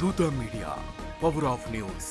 దూత media power of news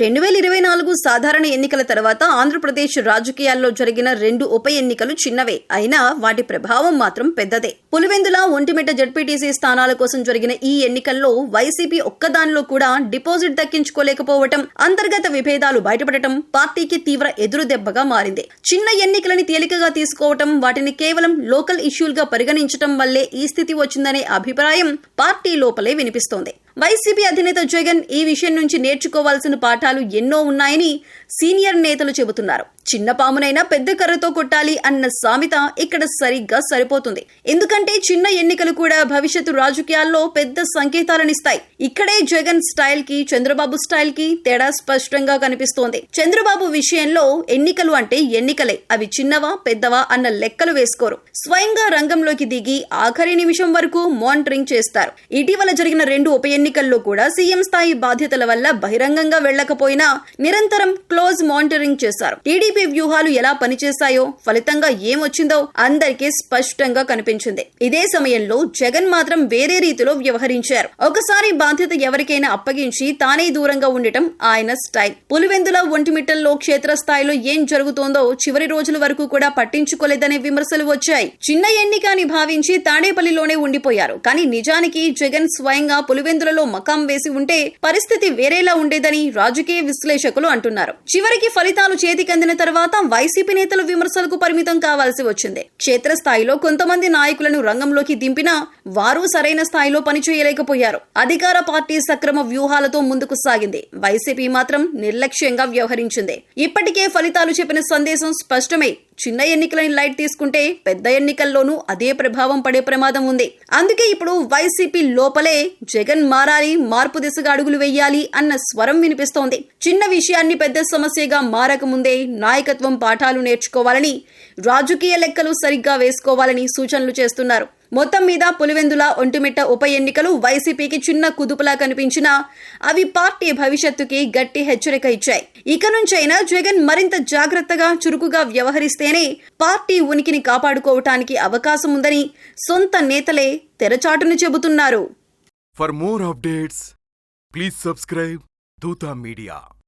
రెండు వేల ఇరవై నాలుగు సాధారణ ఎన్నికల తర్వాత ఆంధ్రప్రదేశ్ రాజకీయాల్లో జరిగిన రెండు ఉప ఎన్నికలు చిన్నవే. అయినా వాటి ప్రభావం మాత్రం పెద్దదే. పులివెందుల ఒంటిమిట్ట జడ్పీటీసీ స్థానాల కోసం జరిగిన ఈ ఎన్నికల్లో వైసీపీ ఒక్కదానిలో కూడా డిపాజిట్ దక్కించుకోలేకపోవటం అంతర్గత విభేదాలు బయటపడటం పార్టీకి తీవ్ర ఎదురు దెబ్బగా మారింది. చిన్న ఎన్నికలని తేలికగా తీసుకోవటం వాటిని కేవలం లోకల్ ఇష్యూలుగా పరిగణించటం వల్లే ఈ స్థితి వచ్చిందనే అభిప్రాయం పార్టీ లోపలే వినిపిస్తోంది. వైసీపీ అధినేత జగన్ ఈ విషయం నుంచి నేర్చుకోవాల్సిన పాఠాలు ఎన్నో ఉన్నాయని సీనియర్ నేతలు చెబుతున్నారు. చిన్న పామునైనా పెద్ద కర్రతో కొట్టాలి అన్న సామెత ఇక్కడ సరిగ్గా సరిపోతుంది. ఎందుకంటే చిన్న ఎన్నికలు కూడా భవిష్యత్తు రాజకీయాల్లో పెద్ద సంకేతాలనిస్తాయి. ఇక్కడే జగన్ స్టైల్కి చంద్రబాబు స్టైల్కి తేడా స్పష్టంగా కనిపిస్తోంది. చంద్రబాబు విషయంలో ఎన్నికలు అంటే ఎన్నికలే. అవి చిన్నవా పెద్దవా అన్న లెక్కలు వేసుకోరు. స్వయంగా రంగంలోకి దిగి ఆఖరి నిమిషం వరకు మానిటరింగ్ చేస్తారు. ఇటీవల జరిగిన రెండు ఉప ఎన్నికల్లో కూడా సీఎం స్థాయి బాధ్యతల వల్ల బహిరంగంగా వెళ్ళకపోయినా నిరంతరం క్లోజ్ మానిటరింగ్ చేశారు టీడీపీ వ్యూహాలు ఎలా పనిచేస్తాయో ఫలితంగా ఏమొచ్చిందో అందరికీ స్పష్టంగా కనిపించింది. ఇదే సమయంలో జగన్ మాత్రం వేరే రీతిలో వ్యవహరించారు. ఒకసారి బాధ్యత ఎవరికైనా అప్పగించి తానే దూరంగా ఉండటం ఆయన స్టైల్. పులివెందుల ఒంటిమిట్టల్లో క్షేత్రస్థాయిలో ఏం జరుగుతోందో చివరి రోజుల వరకు కూడా పట్టించుకోలేదనే విమర్శలు వచ్చాయి. చిన్న ఎన్నిక అని భావించి తాడేపల్లిలోనే ఉండిపోయారు. కానీ నిజానికి జగన్ స్వయంగా పులివెందులలో మకాం వేసి ఉంటే పరిస్థితి వేరేలా ఉండేదని రాజకీయ విశ్లేషకులు అంటున్నారు. చివరికి ఫలితాలు చేతికందిన తర్వాత వైసీపీ నేతలు విమర్శలకు పరిమితం కావాల్సి వచ్చింది. క్షేత్రస్థాయిలో కొంతమంది నాయకులను రంగంలోకి దింపినా వారు సరైన స్థాయిలో పనిచేయలేకపోయారు. అధికార పార్టీ సక్రమ వ్యూహాలతో ముందుకు సాగింది. వైసీపీ మాత్రం నిర్లక్ష్యంగా వ్యవహరించింది. ఇప్పటికే ఫలితాలు చెప్పిన సందేశం స్పష్టమే చిన్న ఎన్నికలని లైట్ తీసుకుంటే పెద్ద ఎన్నికల్లోనూ అదే ప్రభావం పడే ప్రమాదం ఉంది. అందుకే ఇప్పుడు వైసీపీ లోపలే జగన్ మారాలి మార్పు దిశగా అడుగులు వెయ్యాలి అన్న స్వరం వినిపిస్తోంది. చిన్న విషయాన్ని పెద్ద సమస్యగా మారకముందే నాయకత్వం పాఠాలు నేర్చుకోవాలని రాజకీయ లెక్కలు సరిగ్గా వేసుకోవాలని సూచనలు చేస్తున్నారు. మొత్తం మీద పులివెందుల ఒంటిమిట్ట ఉప ఎన్నికలు వైసీపీకి చిన్న కుదుపులా కనిపించినా అవి పార్టీ భవిష్యత్తుకి గట్టి హెచ్చరిక ఇచ్చాయి. ఇక నుంచైనా జగన్ మరింత జాగ్రత్తగా చురుకుగా వ్యవహరిస్తేనే పార్టీ ఉనికిని కాపాడుకోవటానికి అవకాశం ఉందని సొంత నేతలే తెరచాటును చెబుతున్నారు. For more updates please subscribe Dootha media